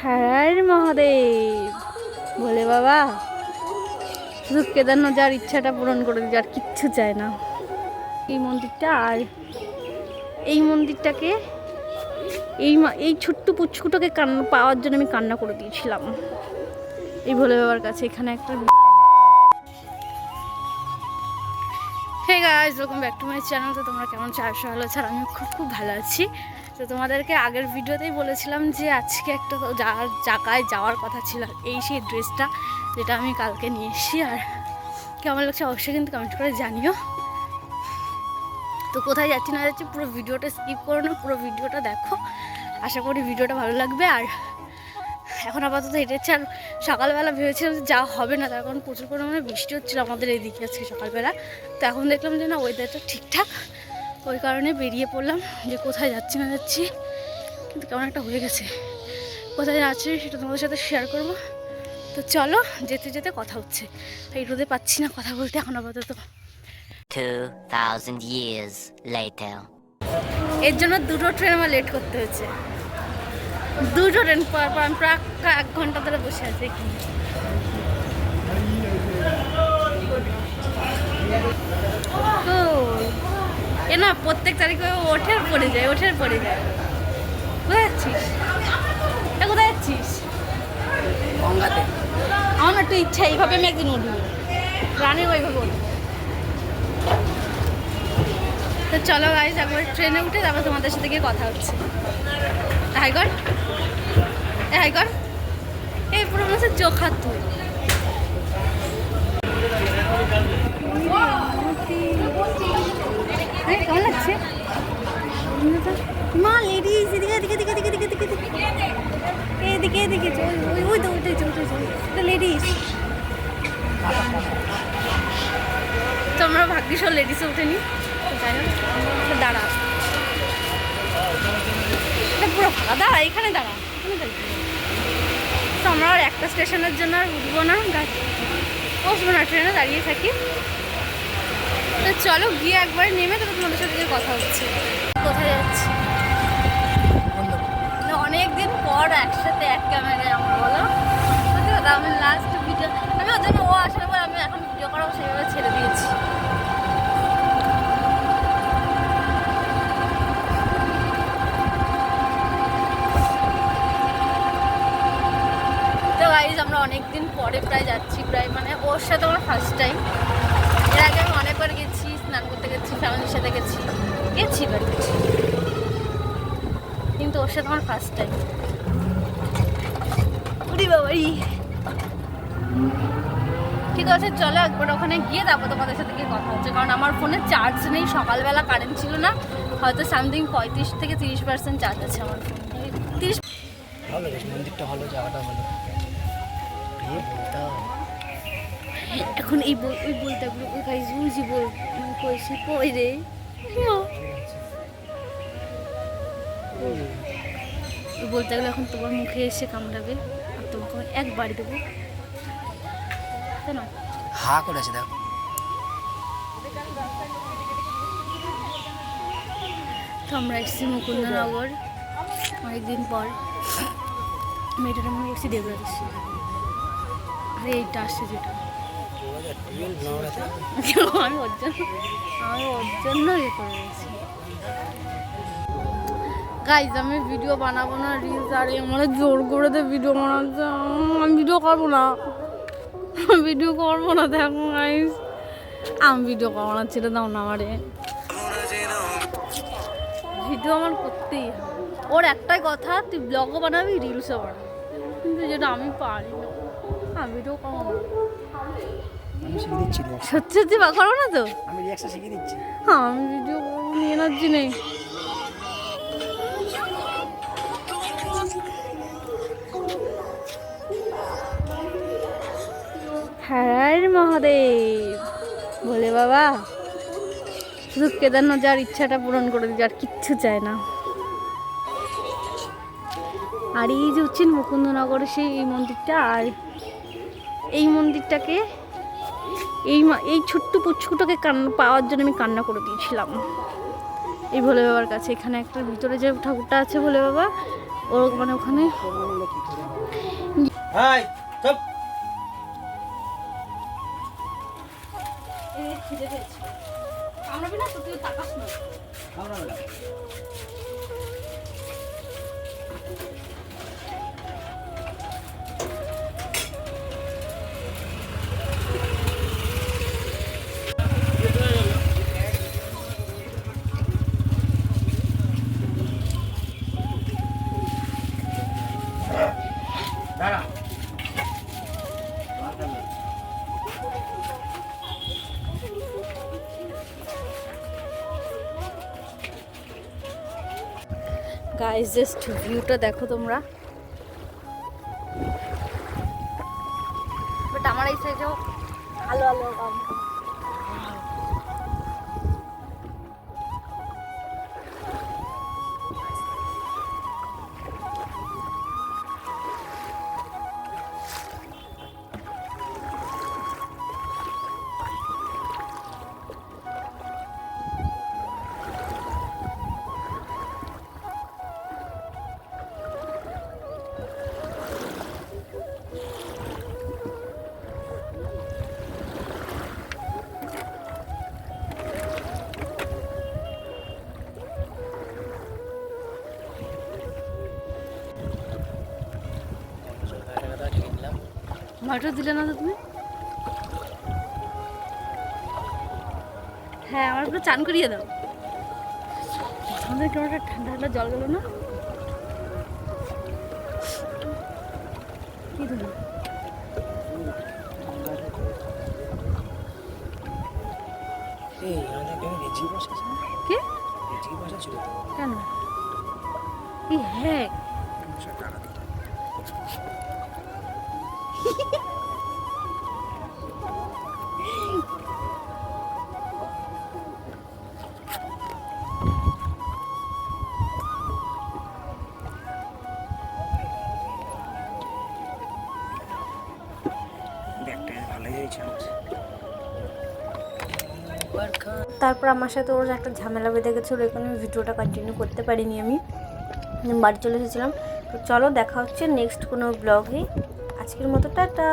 হ্যাঁ মহাদেব। বলে বাবা, শুধু কেদারনাথ যার ইচ্ছাটা পূরণ করে দিচ্ছে আর কিচ্ছু চায় না। এই মন্দিরটা আর এই মন্দিরটাকে, এই এই ছোট্ট পুচকুটাকে কান্না পাওয়ার জন্য আমি কান্না করে দিয়েছিলাম। এই ভোলে বাবার কাছে এখানে একটা hey guys welcome back to my channel তো তোমরা কেমন চারশো আছো আর আমি খুব খুব ভালো আছি। তো তোমাদেরকে আগের ভিডিওতেই বলেছিলাম যে আজকে একটা যাওয়ার জায়গায় যাওয়ার কথা ছিল। এই সেই ড্রেসটা যেটা আমি কালকে নিয়ে এসেছি। আর কেমন লাগছে অবশ্যই কিন্তু কমেন্ট করে জানিও। তো কোথায় যাচ্ছি না যাচ্ছি পুরো ভিডিওটা স্কিপ করো না, পুরো ভিডিওটা দেখো। আশা করি ভিডিওটা ভালো লাগবে। আর এখন আপাতত হেঁটেছে আর সকালবেলা ভেবেছিলাম যে যাওয়া হবে না, তার কারণ প্রচুর পরিমাণে বৃষ্টি হচ্ছিল আমাদের এইদিকে আজকে সকালবেলা। তো এখন দেখলাম যে না ওয়েদারটা ঠিকঠাক। ওই কারণে বেরিয়ে পড়লাম যে কোথায় যাচ্ছি না যাচ্ছি। কিন্তু কেমন একটা হয়ে গেছে। কোথায় যাচ্ছি সেটা তোমাদের সাথে শেয়ার করব। তো চলো যেতে যেতে কথা হচ্ছে। এই রোদে পাচ্ছি না কথা বলতে এখন আপাতত। 2,000 years later. এর জন্য দুটো ট্রেন আমার লেট করতে হয়েছে। দুটো ট্রেন পর পর আমি প্রায় এক ঘণ্টা ধরে বসে আছি এখানে। ও, এ না প্রত্যেক তারিখে ওঠে আর পড়ে যায় ওঠের পড়ে যায়। কোথায় যাচ্ছিস? এ কোথায় যাচ্ছিস? গঙ্গাতে। আমার একটু ইচ্ছা এইভাবে আমি একদিন উঠবো। রানের ওইভাবে উঠবো। তো চলো গাইজ একবার ট্রেনে উঠে তারপর তোমাদের সাথে গিয়ে কথা হচ্ছে। হাই কর। এ হাই কর। এই পুরো মনে হচ্ছে চোখা তুই এই, লাগছে মা লেডিস এদিকে এদিকে এদিকে এদিকে এদিকে এদিকে এদিকে। এদিকে ওই ওই তো উঠেছে উঠেছে লেডিস তোমরা ভাগ্যিস লেডিসে উঠেনি। তো যাই হোক দাঁড়া। পুরো দাঁড়া, এখানে দাঁড়া। এখানে দাঁড়া। তো আমরা আর একটা স্টেশনের জন্য আর উঠবো না। গাড়ি বসবো না ট্রেনে দাঁড়িয়ে থাকি। তো চলো গিয়ে একবার নেমে তবে তোমাদের সাথে গিয়ে কথা হচ্ছে। কোথায় যাচ্ছি? অনেক দিন পর একসাথে এক ক্যামেরায় আমরা বলো। পারতো আমি লাস্ট ভিডিও আমি ওর জন্য ও আসার পর আমি এখন ভিডিও করাও সেইভাবে ছেড়ে দিয়েছি। তো গাইজ আমরা অনেক দিন পরে প্রায় যাচ্ছি প্রায় মানে ওর সাথে আমার ফার্স্ট টাইম এর আগে আমি অনেকবার গেছি। স্নান করতে গেছি ফ্যামিলির সাথে গেছি গেছি বাট কিন্তু ওর সাথে আমার ফার্স্ট টাইম উরি বাবাই। ঠিক আছে, চলো একবার ওখানে গিয়ে তারপর তোমাদের সাথে গিয়ে কথা হচ্ছে। কারণ আমার ফোনে চার্জ নেই, সকালবেলা কারেন্ট ছিল না। হয়তো সামথিং পঁয়ত্রিশ থেকে তিরিশ পার্সেন্ট চার্জ আছে আমার ফোনে তিরিশ মন্দিরটা ভালো, জায়গাটা ভালো। এখন এই বই ওই বইটাগুলো ওই গাইজ বুঝি বই কইছি কই রে? ওই বলতেগুলো এখন তোমার মুখে এসে কামড়াবে আর তোমাকে আমি একবার দেবো। তাই না হা করে আছে দেখো। তো আমরা এসেছি মুকুন্দনগর অনেকদিন পর মেয়েটার আমি বসছি দেবরাজ আরে এইটা আসছে যেটা। আমি ওর জন্য আমি ওর জন্য ইয়ে করে গাইজ আমি ভিডিও বানাবো না রিলস আর মানে জোর করে দে ভিডিও বানাচ্ছে। আমি ভিডিও করব না। ভিডিও করব না, দেখো গাইজ আমি ভিডিও করব না, ছেড়ে দাও না আমারে। ভিডিও আমার করতেই। ওর একটাই কথা, তুই ব্লগও বানাবি রিলসও বানাবি। কিন্তু যেটা আমি পারি না। আমি ভিডিও করব না। আমি শিখে দিচ্ছি সত্যি সত্যি বা করব না তো। আমি রিয়াকশন শিখে দিচ্ছি। হ্যাঁ আমি ভিডিও নিয়ে নেই। হ্যাঁ মহাদেব। বলে বাবা শুধু কেদারনাথ যার ইচ্ছাটা পূরণ করে দিচ্ছে আর কিচ্ছু চায় না। আর এই যে হচ্ছেন মুকুন্দনগরে সেই মন্দিরটা আর এই মন্দিরটাকে এই মা- এই ছোট্ট পুচকুটাকে কান্না পাওয়ার জন্য আমি কান্না করে দিয়েছিলাম। এই ভোলে বাবার কাছে। এখানে একটা ভিতরে যে ঠাকুরটা আছে ভোলে বাবা ওর মানে ওখানে আমরা বিনা তো তুই তাকাস না। গাইস জাস্ট ভিউটা দেখো তোমরা। বাট আমার এই সাইডেও আলো আলো নয়টা দিলে না তো তুমি? হ্যাঁ আমার পুরো চান করিয়ে দাও। আমাদের কেমন একটা ঠান্ডা ঠান্ডা জল গেল না? কি দিল কেন? এই হ্যাঁ। তারপর আমার সাথে ওর একটা ঝামেলা বেঁধে গেছিল এখানে ভিডিওটা কন্টিনিউ করতে পারিনি আমি। বাড়ি চলে এসেছিলাম। তো চলো, দেখা হচ্ছে নেক্সট কোনো ব্লগে আজকের মতো টাটা।